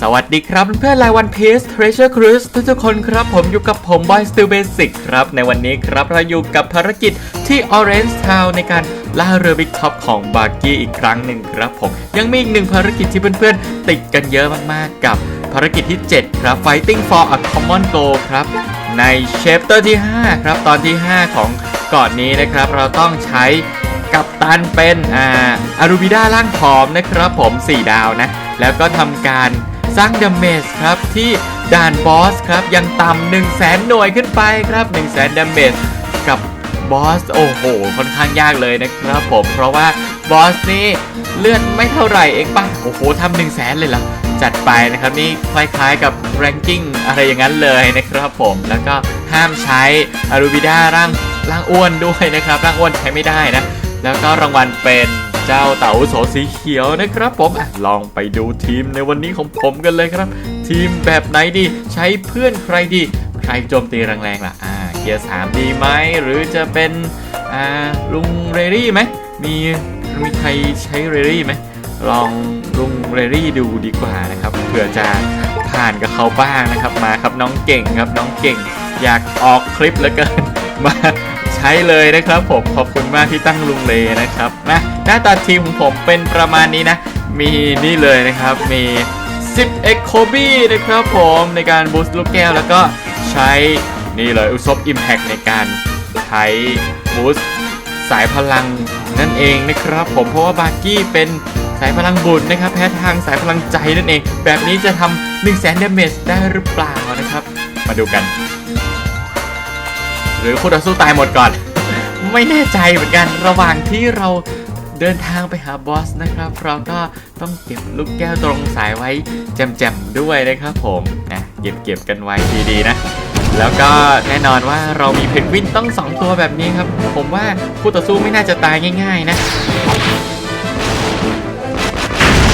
สวัสดีครับเพื่อนๆรายวันเพีซ Treasure Cruise ทุกๆคนครับผมอยู่กับผม Boy Still Basic ครับ ในวันนี้ครับเราอยู่กับภารกิจที่ Orange Town ในการล่าเรือบิ๊กท็อปของบาร์กี้อีกครั้งหนึ่งครับผม ยังมีอีกหนึ่งภารกิจที่เพื่อนๆ ติดกันเยอะมากๆ กับภารกิจที่ 7 ครับ Fighting for a Common Goal ครับ ใน Chapter ที่ 5 ครับ ตอนที่ 5 ของเก่อนนี้นะครับ เราต้องใช้กับตันเป็นอ่าอารูบิด้าร่างผอมนะครับผม 4 ดาวนะ แล้วก็ทำการ สร้างดาเมจครับที่ด่านบอสครับยังต่ำ1 0 0 0 0แสนหน่วยขึ้นไปครับ1 0 0 0 0แสนดาเมจกับบอสโอ้โหค่อนข้างยากเลยนะครับผมเพราะว่าบอสนี่เลือดไม่เท่าไหร่เองป่ะโอ้โหทำหนึ่งแสนเลยเหรอจัดไปนะครับนี่คล้ายๆกับ ranking อะไรอย่างนั้นเลยนะครับผมแล้วก็ห้ามใช้อารูบิด้าร่างร่างอ้วนด้วยนะครับร่างอ้วนใช้ไม่ได้นะ แล้วก็รางวัลเป็น เจ้าเต่าโสสีเขียวนะครับ ผมลองไปดูทีมในวันนี้ของผมกันเลยครับ ทีมแบบไหนดีใช้เพื่อนใครดี ใครโจมตีแรงๆล่ะอ่าเกียร์สามดีไหมหรือจะเป็นอ่าลุงเรรี่ไหมมีมีใครใช้เรรี่ไหมลองลุงเรรี่ดูดีกว่านะครับเผื่อจะผ่านกับเขาบ้างนะครับมาครับน้องเก่งครับน้องเก่ง อยากออกคลิปเหลือเกินมาใช้เลยนะครับผมขอบคุณมากที่ตั้งลุงเลนะครับนะ หน้าตาทีมของผมเป็นประมาณนี้นะ มีนี่เลยนะครับ มี 10 x โคบี้นะครับผมในการบูสต์ลูกแก้ว แล้วก็ใช้นี่เลยอุซบอิมแพกในการใช้บูสต์สายพลังนั่นเองนะครับ ผมเพราะว่าบาร์กี้เป็นสายพลังบุญนะครับ แพ้ทางสายพลังใจนั่นเอง แบบนี้จะทำ1 0 0 0 0 0 damage ได้หรือเปล่านะครับ มาดูกัน หรือคู่ต่อสู้ตายหมดก่อน ไม่แน่ใจเหมือนกันระหว่างที่เรา เดินทางไปหาบอสนะครับ เราก็ต้องเก็บลูกแก้วตรงสายไว้แจมๆด้วยนะครับผมนะเก็บเก็บกันไว้ดีๆนะแล้วก็แน่นอนว่าเรามีเพนกวินต้องสองตัวแบบนี้ครับ ผมว่าคู่ต่อสู้ไม่น่าจะตายง่าย ๆ นะ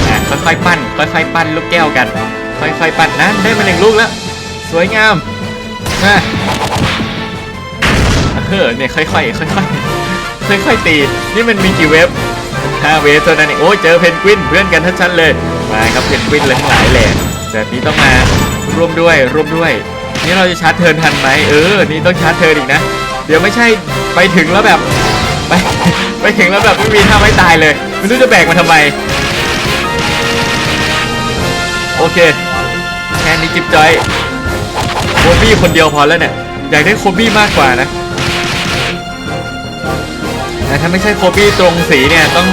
อะค่อยๆปั้นค่อยๆปั้นลูกแก้วกัน ค่อยๆปั้นนะได้มาหนึ่งลูกแล้ว สวยงามนะเออเนี่ยค่อยๆค่อยๆ ค่อยๆตี นี่มันมีกี่เวฟห้าเวฟเท่านั้นเองโอ้เจอเพนกวินเพื่อนกันทั้งชั้นเลย มาครับเพนกวินเลยทั้งหลายแหล่แบบนี้ต้องมาร่วมด้วยร่วมด้วย นี่เราจะชาร์จเทิร์นทันไหมเออ นี่ต้องชาร์จเทิร์นอีกนะ เดี๋ยวไม่ใช่ไปถึงแล้วแบบไปไปถึงแล้วแบบไม่มีท่าไม่ตายเลยไม่รู้จะแบกมาทำไม โอเคแค่นี้จิบจอยโคบี้คนเดียวพอแล้วเนี่ยอยากได้โคบี้มากกว่านะ แต่ถ้าไม่ใช่โคบี้ตรงสีเนี่ยต้อง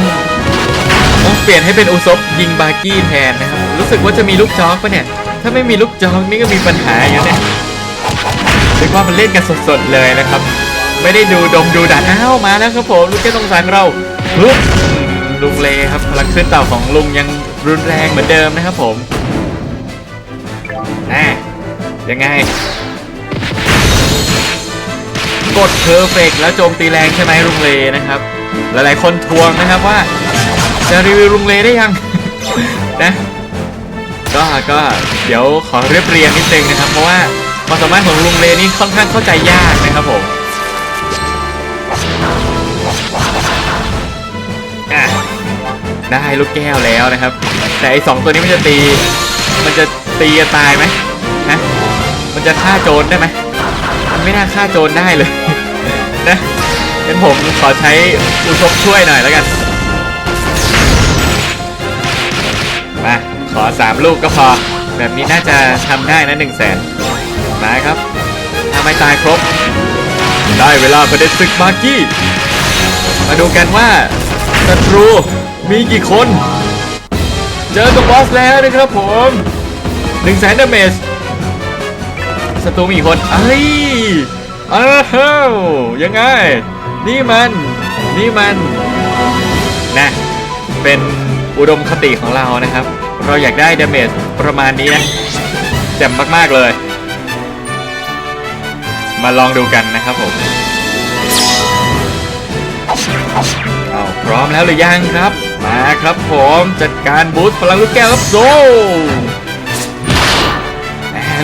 ต้องเปลี่ยนให้เป็นอุซบยิงบาร์กี้แทนนะครับ รู้สึกว่าจะมีลูกจอกปะเนี่ย ถ้าไม่มีลูกจอกนี่ก็มีปัญหาอยู่เนี่ยเรียกว่ามันเล่นกันสดๆเลยนะครับ ไม่ได้ดูดมดูดันอ้าวมาแล้วครับผมลูกแก้วตรงสายของเราปึ๊บลุงเลครับพลังขึ้นเต่าของลุงยังรุนแรงเหมือนเดิมนะครับผมน่ยังไง กดเพอร์เฟกแล้วโจมตีแรงใช่ไหมลุงเลนะครับ หลายๆคนทวงนะครับว่า จะรีวิวลุงเลได้ยัง นะก็ก็เดี๋ยวขอเรียบเรียงนิดนึงนะครับ เพราะว่าความสามารถของลุงเลนี่ค่อนข้างเข้าใจยากนะครับผมได้ลูกแก้วแล้วนะครับ แต่ไอสองตัวนี้มันจะตี มันจะตีกันตายไหมฮะมันจะฆ่าโจรได้ไหม มันไม่น่าฆ่าโจรได้เลยนะงั้นผมขอใช้อุทบช่วยหน่อยแล้วกันมาขอสามลูกก็พอ แบบนี้น่าจะทำได้นะหนึ่งแสนมาครับถ้าไม่ตายครบ ได้เวลาประเด็นศึกมาร์กี้ มาดูกันว่าศัตรูมีกี่คน เจอกับบอสแล้วนะครับผมหนึ่งแสนดาเมจ ศัตรูมีคนเอ้ยอ้าวยังไง นี่มัน นี่มันนะเป็นอุดมคติของเรานะครับ เราอยากได้ดาเมจประมาณนี้นะแจ่มมากๆเลย มาลองดูกันนะครับผมเอาพร้อมแล้วหรือยังครับ มาครับผมจัดการบูสต์พลังลูกแก้วครับโซ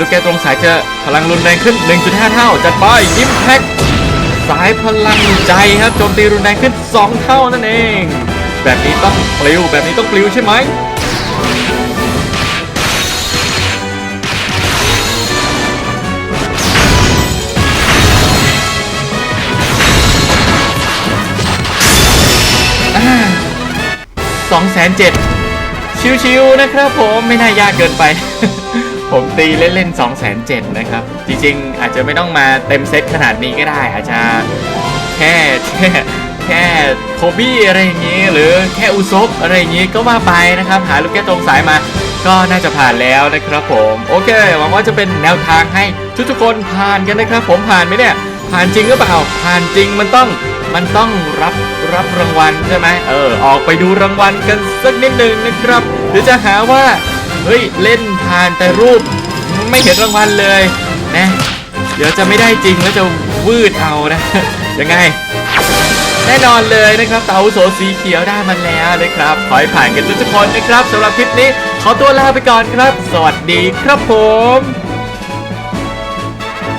ลูกแก้วตรงสายจะพลังรุนแรงขึ้น 1.5 เท่า จัดไปยิมแพ็คสายพลังใจครับโจมตีรุนแรงขึ้น 2 เท่านั่นเอง แบบนี้ต้องปลิวแบบนี้ต้องปลิวใช่ไหม2 0 0 0 0 ชิวๆนะครับผมไม่น่ายากเกินไป ผมตีเล่นๆ2 7 0 0 0นะครับ จริงๆ อาจจะไม่ต้องมาเต็มเซตขนาดนี้ก็ได้ อาจจะแค่แค่แค่โคบี้อะไรอย่างนี้ หรือแค่อุซบอะไรอย่างนี้ก็ว่าไปนะครับ หาลูกแก้ตรงสายมาก็น่าจะผ่านแล้วนะครับผม โอเคหวังว่าจะเป็นแนวทางให้ทุกๆคนผ่านกันนะครับ ผมผ่านไหมเนี่ย ผ่านจริงหรือเปล่า ผ่านจริงมันต้องมันต้องรับรับรางวัลใช่ไหมเออออกไปดูรางวัลกันสักนิดหนึ่งนะครับเดี๋ยวจะหาว่า เฮ้ย เล่นผ่านแต่รูป ไม่เห็นรางวัลเลยนะ เดี๋ยวจะไม่ได้จริงแล้วจะวืดเอานะยังไง แน่นอนเลยนะครับเตาอาโสสีเขียวได้มันแล้วนะครับขอให้ผ่านกันทุกคนนะครับสำหรับคลิปนี้ ขอตัวลาไปก่อนครับ สวัสดีครับผม